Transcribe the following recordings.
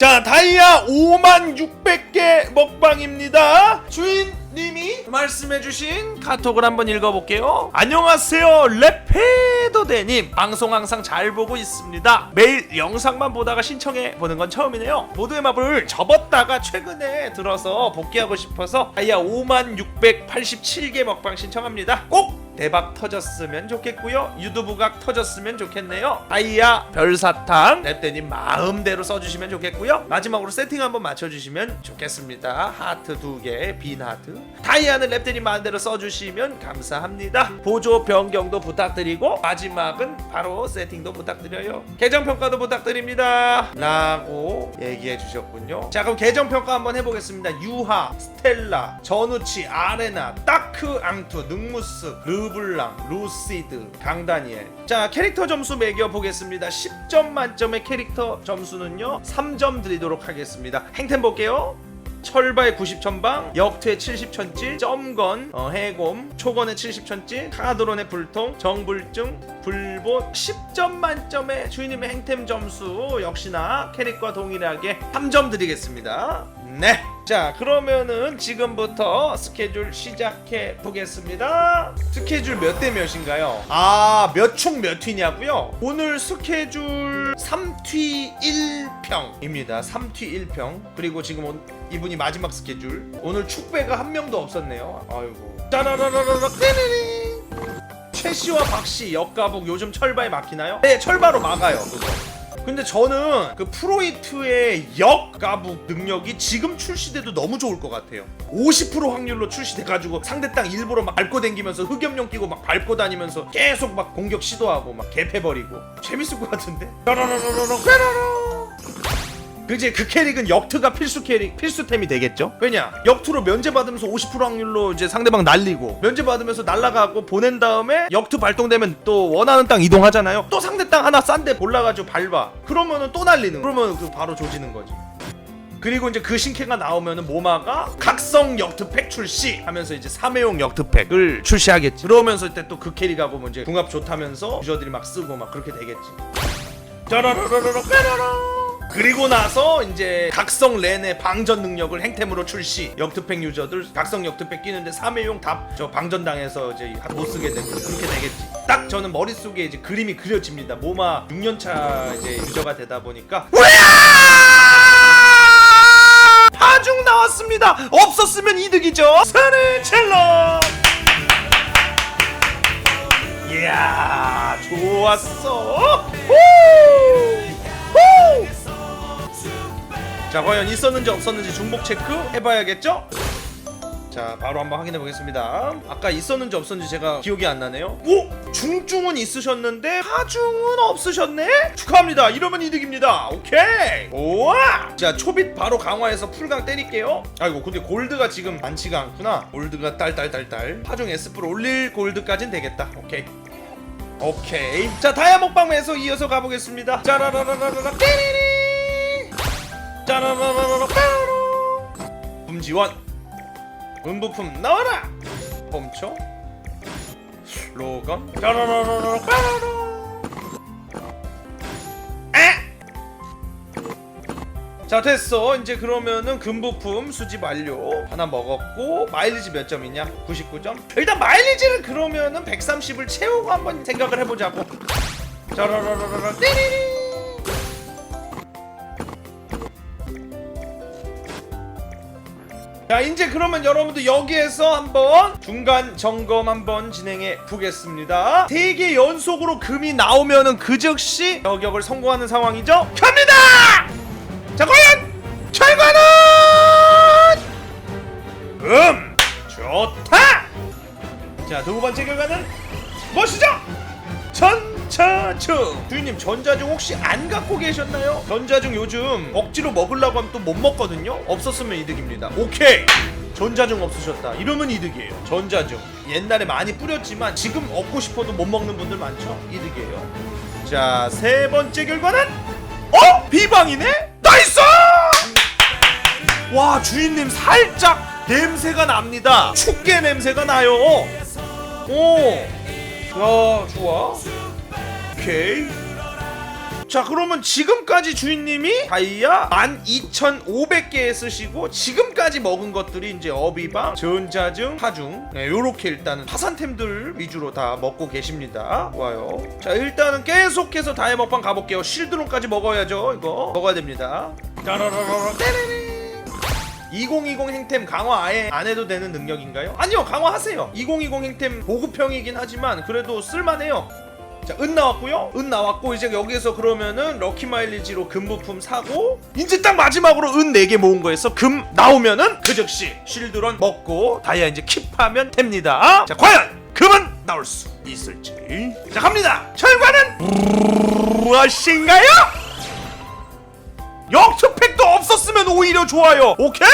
자 다이아 5만 600개 먹방입니다. 주인님이 말씀해주신 카톡을 한번 읽어볼게요. 안녕하세요 레페도대님. 방송 항상 잘 보고 있습니다. 매일 영상만 보다가 신청해 보는 건 처음이네요. 보드의 마블을 접었다가 최근에 들어서 복귀하고 싶어서 다이아 5만 687개 먹방 신청합니다. 꼭 대박 터졌으면 좋겠고요. 유두부각 터졌으면 좋겠네요. 아이야 별사탕 랩대님 마음대로 써주시면 좋겠고요. 마지막으로 세팅 한번 맞춰주시면 좋겠습니다. 하트 두 개, 빈 하트. 다이아는 랩대님 마음대로 써주시면 감사합니다. 보조 변경도 부탁드리고 마지막은 바로 세팅도 부탁드려요. 계정 평가도 부탁드립니다. 라고 얘기해 주셨군요. 자 그럼 계정 평가 한번 해보겠습니다. 유하, 스텔라, 전우치, 아레나, 따크 앙투, 능무스, 르 블랑, 루시드, 강다니엘. 자 캐릭터 점수 매겨 보겠습니다. 10점 만점의 캐릭터 점수는요 3점 드리도록 하겠습니다. 행템 볼게요. 철바의 90천방, 역퇴 70천질, 점건, 어, 해곰, 초건의 70천질, 카드론의 불통, 정불증, 불보 10점 만점의 주인님의 행템 점수 역시나 캐릭과 동일하게 3점 드리겠습니다. 네. 자, 그러면은 지금부터 스케줄 시작해 보겠습니다. 스케줄 몇 대 몇인가요? 아, 몇총몇 휘냐고요? 오늘 스케줄 3튀 1평입니다. 3튀 1평. 그리고 지금 온- 이분이 마지막 스케줄. 오늘 축배가 한 명도 없었네요. 아이고. 짜라라라라라 띠리리. 최 씨와 박씨 역가복 요즘 철바에 막히나요? 네, 철바로 막아요. 그거. 근데 저는 그 프로이트의 역가북 능력이 지금 출시돼도 너무 좋을 것 같아요. 50% 확률로 출시돼가지고 상대 땅 일부러 막 밟고 다니면서 흑염룡 끼고 막 밟고 다니면서 계속 막 공격 시도하고 막 개패버리고 재밌을 것 같은데? 그지 그 캐릭은 역투가 필수 캐릭 필수템이 되겠죠? 왜냐 역투로 면제 받으면서 50% 확률로 이제 상대방 날리고 면제 받으면서 날라가고 보낸 다음에 역투 발동되면 또 원하는 땅 이동하잖아요. 또 상대 땅 하나 싼데 골라가지고 밟아. 그러면은 또 날리는. 그러면 그 바로 조지는 거지. 그리고 이제 그 신캐가 나오면은 모마가 각성 역투팩 출시 하면서 이제 3회용 역투팩을 출시하겠지. 그러면서 이때 또 그 캐릭하고 뭐 이제 궁합 좋다면서 유저들이 막 쓰고 막 그렇게 되겠지. 짜라라라라라. 그리고 나서 이제 각성 렌의 방전 능력을 행템으로 출시. 역투팩 유저들 각성 역투팩 끼는데 3회용 답. 저 방전당해서 이제 못 쓰게 되고 그렇게 되겠지. 딱 저는 머릿속에 이제 그림이 그려집니다. 모마 6년차 이제 유저가 되다 보니까! 파중 나왔습니다. 없었으면 이득이죠. 산의 첼러 이야 좋았어. 후! 자 과연 있었는지 없었는지 중복 체크 해봐야겠죠? 자 바로 한번 확인해 보겠습니다. 아까 있었는지 없었는지 제가 기억이 안 나네요. 오! 중중은 있으셨는데 하중은 없으셨네? 축하합니다. 이러면 이득입니다. 오케이! 우와! 자 초빛 바로 강화해서 풀강 때릴게요. 아이고 근데 골드가 지금 많지가 않구나. 골드가 딸딸딸딸. 하중 S프로 올릴 골드까진 되겠다. 오케이. 오케이. 자 다이아 먹방에서 이어서 가보겠습니다. 짜라라라라라. 띠리리 금지원. 음부품 나와라! pom초. 로건. 에! 자 됐어. 이제 그러면은 금부품 수집 완료 하나 먹었고 마일리지 몇 점이냐? 99점. 일단 마일리지를 그러면은 130을 채우고 한번 생각을 해보자고. 짜라라라라라. 띠리리 자 이제 그러면 여러분들 여기에서 한번 중간 점검 한번 진행해 보겠습니다. 세개 연속으로 금이 나오면은 그 즉시 저격을 성공하는 상황이죠? 갑니다! 자 과연 결과는? 음 좋다! 자 두 번째 결과는 무엇이죠? 전 자중 주인님 전자중 혹시 안 갖고 계셨나요? 전자중 요즘 억지로 먹으려고 하면 또 못 먹거든요? 없었으면 이득입니다. 오케이. 전자중 없으셨다. 이러면 이득이에요. 전자중. 옛날에 많이 뿌렸지만 지금 얻고 싶어도 못 먹는 분들 많죠? 이득이에요. 자 세 번째 결과는? 어? 비방이네? 나이스! 와 주인님 살짝 냄새가 납니다. 축게 냄새가 나요. 오. 야, 좋아. 오케이. 자 그러면 지금까지 주인님이 다이아 12,500개 쓰시고 지금까지 먹은 것들이 이제 어비방, 전자증, 파중. 네, 요렇게 일단은 파산템들 위주로 다 먹고 계십니다. 좋아요. 자 일단은 계속해서 다이아 먹방 가볼게요. 실드론까지 먹어야죠 이거. 먹어야 됩니다. 따라라라라 떼레레 2020 행템 강화 아예 안 해도 되는 능력인가요? 아니요 강화하세요 2020 행템 보급형이긴 하지만 그래도 쓸만해요 자, 은 나왔고요. 은 나왔고 이제 여기서 그러면은 럭키 마일리지로 금 부품 사고 이제 딱 마지막으로 은 4개 모은 거에서 금 나오면은 그 즉시 실드런 먹고 다이아 이제 킵하면 됩니다. 자, 과연 금은 나올 수 있을지. 자, 갑니다. 결과는 무엇인가요? 역투팩도 없었으면 오히려 좋아요. 오케이!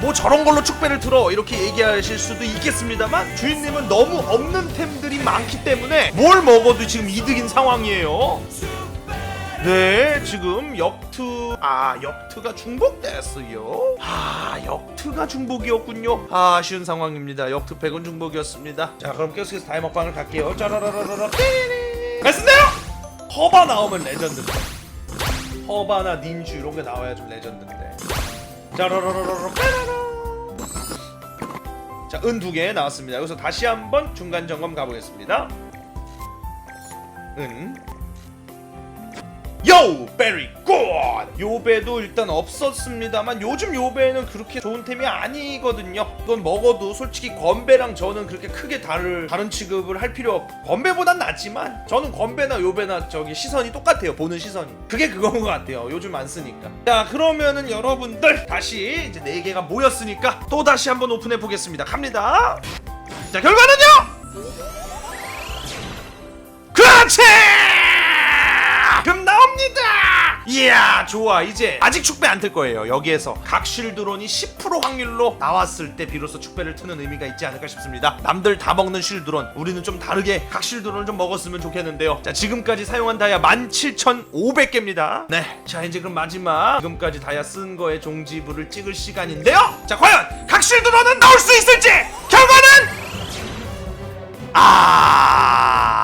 뭐 저런 걸로 축배를 들어 이렇게 얘기하실 수도 있겠습니다만 주인님은 너무 없는 템들이 많기 때문에 뭘 먹어도 지금 이득인 상황이에요. 네, 지금 역투 아 역투가 중복됐어요. 아 역투가 중복이었군요. 아 아쉬운 상황입니다. 역투 100은 중복이었습니다. 자 그럼 계속해서 다이 먹방을 갈게요. 짜라라라라라. 말씀대로 허바 나오면 레전드인데. 허바나 닌주 이런 게 나와야 좀 레전드인데. 자, 은 두 개 나왔습니다. 여기서 다시 한번 중간 점검 가보겠습니다. 은. 요! 베리 굿! 요배도 일단 없었습니다만 요즘 요배는 그렇게 좋은 템이 아니거든요. 이건 먹어도 솔직히 건배랑 저는 그렇게 크게 다를 다른 취급을 할 필요 없. 건배보단 낫지만 저는 건배나 요배나 저기 시선이 똑같아요. 보는 시선이. 그게 그건 것 같아요. 요즘 안 쓰니까. 자 그러면은 여러분들 다시 이제 네 개가 모였으니까 또 다시 한번 오픈해 보겠습니다. 갑니다. 자 결과는요. 그렇지! 금 나옵니다! 이야 좋아. 이제 아직 축배 안 틀 거예요. 여기에서 각실 드론이 10% 확률로 나왔을 때 비로소 축배를 트는 의미가 있지 않을까 싶습니다. 남들 다 먹는 실드론 우리는 좀 다르게 각실 드론을 좀 먹었으면 좋겠는데요. 자 지금까지 사용한 다이아 17,500개입니다. 네자 이제 그럼 마지막. 지금까지 다이아 쓴 거에 종지부를 찍을 시간인데요. 자 과연 각실 드론은 나올 수 있을지? 결과는? 아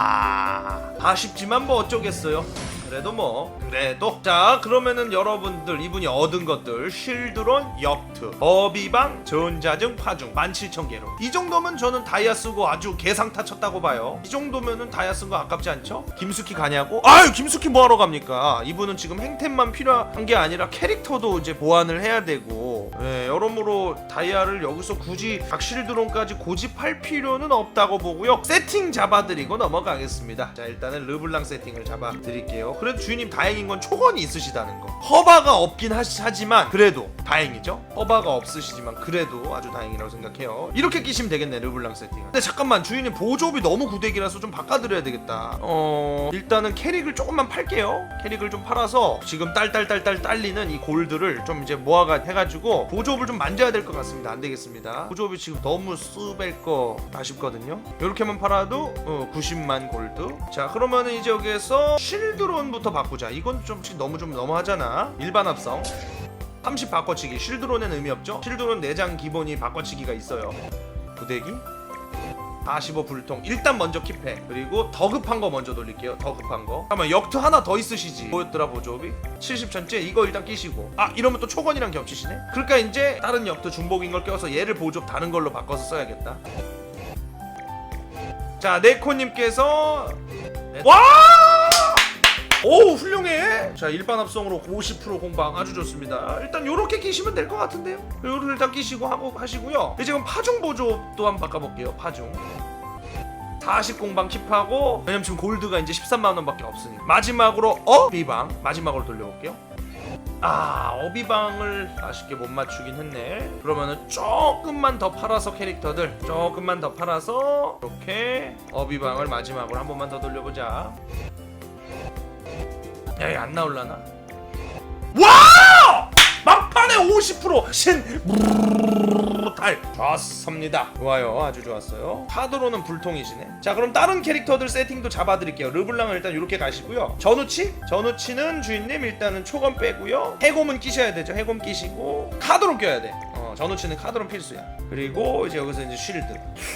아쉽지만 뭐 어쩌겠어요. 그래도 뭐 그래도. 자 그러면은 여러분들 이분이 얻은 것들 실드론 역트 어비방 전자증 파중 17,000개로. 이 정도면 저는 다이아 쓰고 아주 개상타 쳤다고 봐요. 이 정도면은 다이아 쓴 거 아깝지 않죠? 김숙희 가냐고? 아유 김숙희 뭐하러 갑니까? 이분은 지금 행템만 필요한 게 아니라 캐릭터도 이제 보완을 해야 되고 예, 여러모로 다이아를 여기서 굳이 각실드론까지 고집할 필요는 없다고 보고요. 세팅 잡아드리고 넘어가겠습니다. 자 일단은 르블랑 세팅을 잡아드릴게요. 그래도 주인님 다행인 건 초건이 있으시다는 거. 허바가 없긴 하, 하지만 그래도 다행이죠? 허바가 없으시지만 그래도 아주 다행이라고 생각해요. 이렇게 끼시면 되겠네 르블랑 세팅은. 근데 잠깐만 주인님 보조업이 너무 구대기라서 좀 바꿔드려야 되겠다. 어 일단은 캐릭을 조금만 팔게요. 캐릭을 좀 팔아서 지금 딸딸딸딸 딸리는 이 골드를 좀 이제 모아가 해가지고 보조업을 좀 만져야 될 것 같습니다. 안 되겠습니다. 보조업이 지금 너무 쓰벨 거 아쉽거든요. 이렇게만 팔아도 어, 90만 골드. 자 그러면은 이제 여기에서 실드론부터 바꾸자. 이건 좀 너무 좀 너무하잖아. 일반 합성. 30 바꿔치기. 쉴드론엔 의미 없죠? 쉴드론 내장 기본이 바꿔치기가 있어요. 부대기 45 불통. 일단 먼저 킵해. 그리고 더 급한 거 먼저 돌릴게요. 더 급한 거. 잠깐만 역투 하나 더 있으시지. 뭐였더라 보조비? 70천째 이거 일단 끼시고. 아 이러면 또 초건이랑 겹치시네? 그러니까 이제 다른 역투 중복인 걸 껴서 얘를 보조 다른 걸로 바꿔서 써야겠다. 자 네코님께서 와! 오 훌륭해! 자 일반 합성으로 50% 공방. 아주 좋습니다. 일단 요렇게 끼시면 될 것 같은데요? 요를 일단 끼시고 하고 하시고요. 이제 그럼 파중 보조도 한번 바꿔볼게요. 파중 40 공방 킵하고 왜냐면 지금 골드가 이제 13만 원밖에 없으니까. 마지막으로 어비방. 마지막으로 돌려볼게요. 아 어비방을 아쉽게 못 맞추긴 했네. 그러면은 조금만 더 팔아서 캐릭터들 조금만 더 팔아서 이렇게 어비방을 마지막으로 한 번만 더 돌려보자. 야이 안 나올라나? 와! 막판에 50%신 달 좋습니다. 좋아요. 아주 좋았어요. 카드로는 불통이시네. 자 그럼 다른 캐릭터들 세팅도 잡아드릴게요. 르블랑은 일단 이렇게 가시고요. 전우치? 전우치는 주인님 일단은 초검 빼고요. 해곰은 끼셔야 되죠. 해곰 끼시고 카드로 껴야 돼. 어, 전우치는 카드론 필수야. 그리고 이제 여기서 이제 쉴드.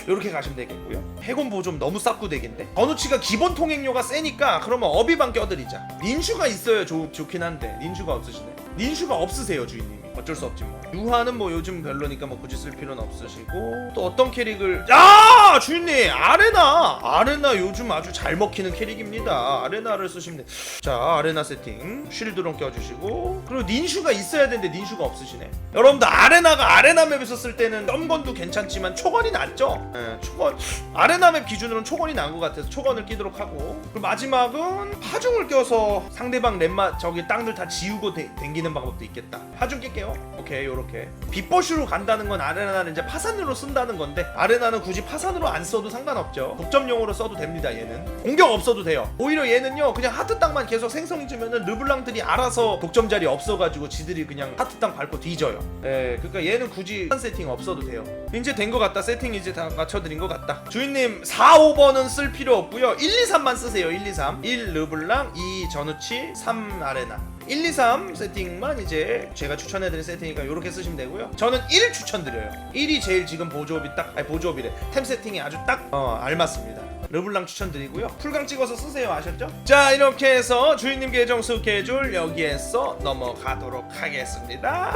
이렇게 가시면 되겠고요. 해군 보좀 너무 쌉구덱인데. 전우치가 기본 통행료가 세니까 그러면 어비방 껴드리자. 닌슈가 있어요. 좋, 좋긴 한데. 닌슈가 없으시네. 닌슈가 없으세요 주인님이. 어쩔 수 없지 뭐. 유하는 뭐 요즘 별로니까 뭐 굳이 쓸 필요는 없으시고 또 어떤 캐릭을 야 주인님 아레나 아레나 요즘 아주 잘 먹히는 캐릭입니다. 아레나를 쓰시면 돼. 자 아레나 세팅 쉴드론 껴주시고 그리고 닌슈가 있어야 되는데 닌슈가 없으시네. 여러분들 아레나가 아레나 맵에서 쓸 때는 점건도 괜찮지만 초건이 낫죠. 예, 초건 아레나 맵 기준으로는 초건이 나은 것 같아서 초건을 끼도록 하고 그리고 마지막은 파중을 껴서 상대방 렘마 저기 땅들 다 지우고 대, 댕기는 방법도 있겠다. 파중 낄게 요. 오케이 요렇게 빗버슈로 간다는 건 아레나는 이제 파산으로 쓴다는 건데 아레나는 굳이 파산으로 안 써도 상관없죠. 독점용으로 써도 됩니다 얘는 공격 없어도 돼요. 오히려 얘는요 그냥 하트 땅만 계속 생성해주면은 르블랑들이 알아서 독점 자리 없어가지고 지들이 그냥 하트 땅 밟고 뒤져요. 예, 그러니까 얘는 굳이 한 세팅 없어도 돼요. 이제 된 것 같다. 세팅 이제 다 맞춰드린 것 같다. 주인님 4, 5번은 쓸 필요 없고요. 1, 2, 3만 쓰세요. 1, 2, 3. 1 르블랑, 2 전우치, 3 아레나. 1, 2, 3 세팅만 이제 제가 추천해드린 세팅이니까 이렇게 쓰시면 되고요. 저는 1 추천드려요. 1이 제일 지금 보조업이 딱, 아니 보조업이래. 템 세팅이 아주 딱 어, 알맞습니다. 르블랑 추천드리고요. 풀강 찍어서 쓰세요. 아셨죠? 자 이렇게 해서 주인님 계정 스케줄 여기에서 넘어가도록 하겠습니다.